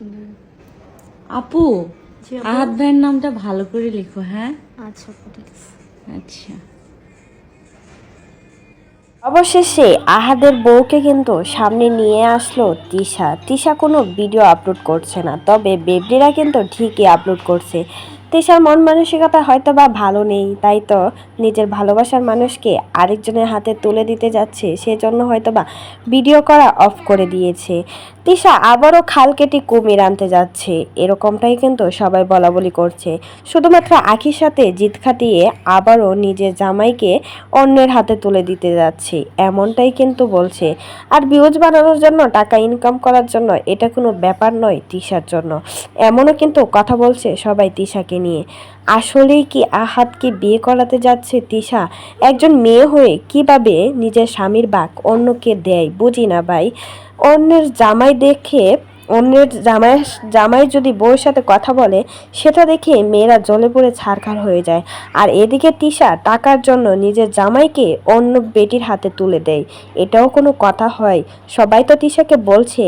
সুন্দর। আপু আহাত ভাইয়ের নামটা ভালো করে লিখো হ্যাঁ? আচ্ছা আচ্ছা। অবশেষে আহাদের বউকে কিন্তু সামনে নিয়ে আসলো তিশা। তিশা কোনো ভিডিও আপলোড করছে না তবে বেবলিরা কিন্তু ঠিকই আপলোড করছে। তিশার মন মানসিকতা হয়তো বা ভালো নেই, তাই তো নিজের ভালোবাসার মানুষকে আরেকজনের হাতে তুলে দিতে যাচ্ছে, সেজন্য হয়তো বা ভিডিও করা অফ করে দিয়েছে। তিশা আবারও খাল কেটে কুমির আনতে যাচ্ছে, এরকমটাই কিন্তু সবাই বলা বলি করছে। শুধুমাত্র আখির সাথে জিত খাটিয়ে আবারও নিজের জামাইকে অন্যের হাতে তুলে দিতে যাচ্ছে, এমনটাই কিন্তু বলছে। আর ভিউজ বানানোর জন্য, টাকা ইনকাম করার জন্য এটা কোনো ব্যাপার নয় তিশার জন্য। এমনও কিন্তু কথা বলছে সবাই তিশাকে নিয়ে। আসলেই কি আহাতকে বিয়ে করাতে যাচ্ছে তিশা? একজন মেয়ে হয়ে কীভাবে নিজের স্বামীর বাক অন্যকে দেয় বুঝি না ভাই। অন্যের জামাই দেখে অন্যের জামাই জামাই যদি বউয়ের সাথে কথা বলে, সেটা দেখে মেয়েরা জ্বলে পড়ে ছাড়খাড় হয়ে যায়। আর এদিকে তিশা টাকার জন্য নিজের জামাইকে অন্য বেটির হাতে তুলে দেয়। এটাও কোনো কথা হয়। সবাই তো তিশাকে বলছে,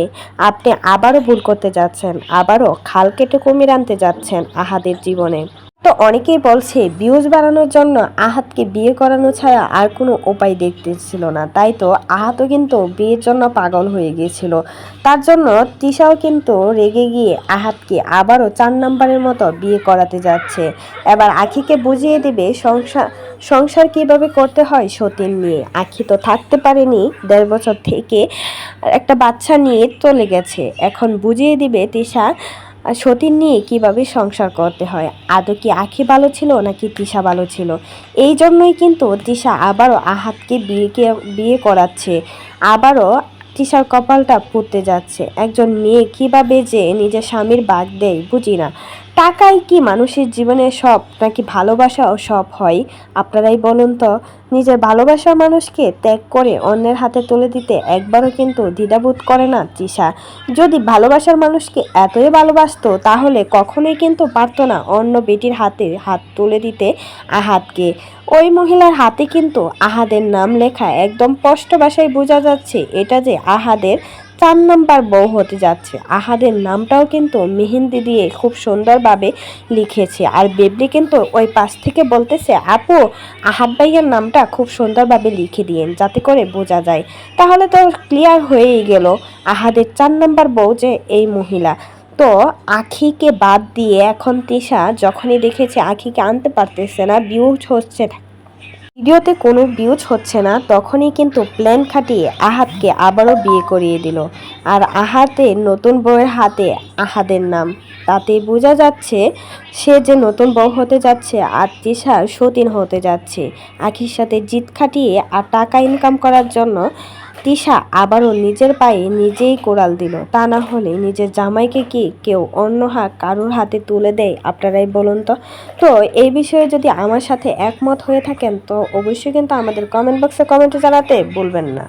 আপনি আবারও ভুল করতে যাচ্ছেন। আবারও খাল কেটে কুমির আনতে যাচ্ছেন আহাদের জীবনে। তো অনেকেই বলছে ভিউজ বাড়ানোর জন্য আহাতকে বিয়ে করানো ছাড়া আর কোনো উপায় দেখতেছিল না। তাই তো আহাতও কিন্তু বিয়ের জন্য পাগল হয়ে গিয়েছিল। তার জন্য তিশাও কিন্তু রেগে গিয়ে আহাতকে আবারও চার নাম্বারের মতো বিয়ে করাতে যাচ্ছে। এবার আখিকে বুঝিয়ে দেবে, সংসার সংসার কীভাবে করতে হয় সতীন নিয়ে। আখি তো থাকতে পারেনি, দেড় বছর থেকে একটা বাচ্চা নিয়ে চলে গেছে। এখন বুঝিয়ে দিবে আর সতীন নিয়ে কীভাবে সংসার করতে হয়? আদৌ কি আখি ভালো ছিল নাকি তিশা ভালো ছিল? এই জন্যই কিন্তু তিশা আবারও আহাতকে বিয়েকে বিয়ে করাচ্ছে। আবারও তিশার কপালটা পুড়তে যাচ্ছে। একজন মেয়ে কীভাবে যে নিজের স্বামীর বাদ দেয় বুঝি না। টাকাই কি মানুষের জীবনে সব নাকি ভালোবাসাও সব হয়? আপনারাই বলুন তো, নিজের ভালোবাসার মানুষকে ত্যাগ করে অন্যের হাতে তুলে দিতে একবারও কিন্তু দ্বিধাবোধ করে না তৃষা। যদি ভালোবাসার মানুষকে এতই ভালোবাসতো, তাহলে কখনোই কিন্তু পারতো না অন্য বেটির হাতে হাত তুলে দিতে আহাতকে। ওই মহিলার হাতে কিন্তু আহাদের নাম লেখা একদম স্পষ্ট ভাষায় বোঝা যাচ্ছে, এটা যে আহাদের চার নাম্বার বউ হতে যাচ্ছে। আহাদের নামটাও কিন্তু মেহেন্দি দিয়ে খুব সুন্দরভাবে লিখেছে। আর বেবলি কিন্তু ওই পাশ থেকে বলতেছে, আপু, আহাদ ভাইয়ের নামটা খুব সুন্দরভাবে লিখে দিয়েন যাতে করে বোঝা যায়। তাহলে তো ক্লিয়ার হয়েই গেল আহাদের চার নাম্বার বউ যে এই মহিলা। তো আখিকে বাদ দিয়ে এখন তিশা যখনই দেখেছে আখিকে আনতে পারতেছে না ভিউজ হচ্ছে ভিডিওতে কোনো ভিউজ হচ্ছে না, তখনই কিন্তু প্ল্যান খাটিয়ে আহাতকে আবারও বিয়ে করিয়ে দিল। আর আহাতে নতুন বউয়ের হাতে আহাদের নাম। তাতে বোঝা যাচ্ছে সে যে নতুন বউ হতে যাচ্ছে আর তৃষা সতীন হতে যাচ্ছে। আখির সাথে জিত খাটিয়ে আর টাকা ইনকাম করার জন্য তিশা আবারও নিজের পায়ে নিজেই কোড়াল দিল। তা না হলে নিজের জামাইকে কি কেউ অন্য হাত কারোর হাতে তুলে দেয়? আপনারাই বলুন তো। তো এই বিষয়ে যদি আমার সাথে একমত হয়ে থাকেন, তো অবশ্যই কিন্তু আমাদের কমেন্ট বক্সে কমেন্টে জানাতে বলবেন না।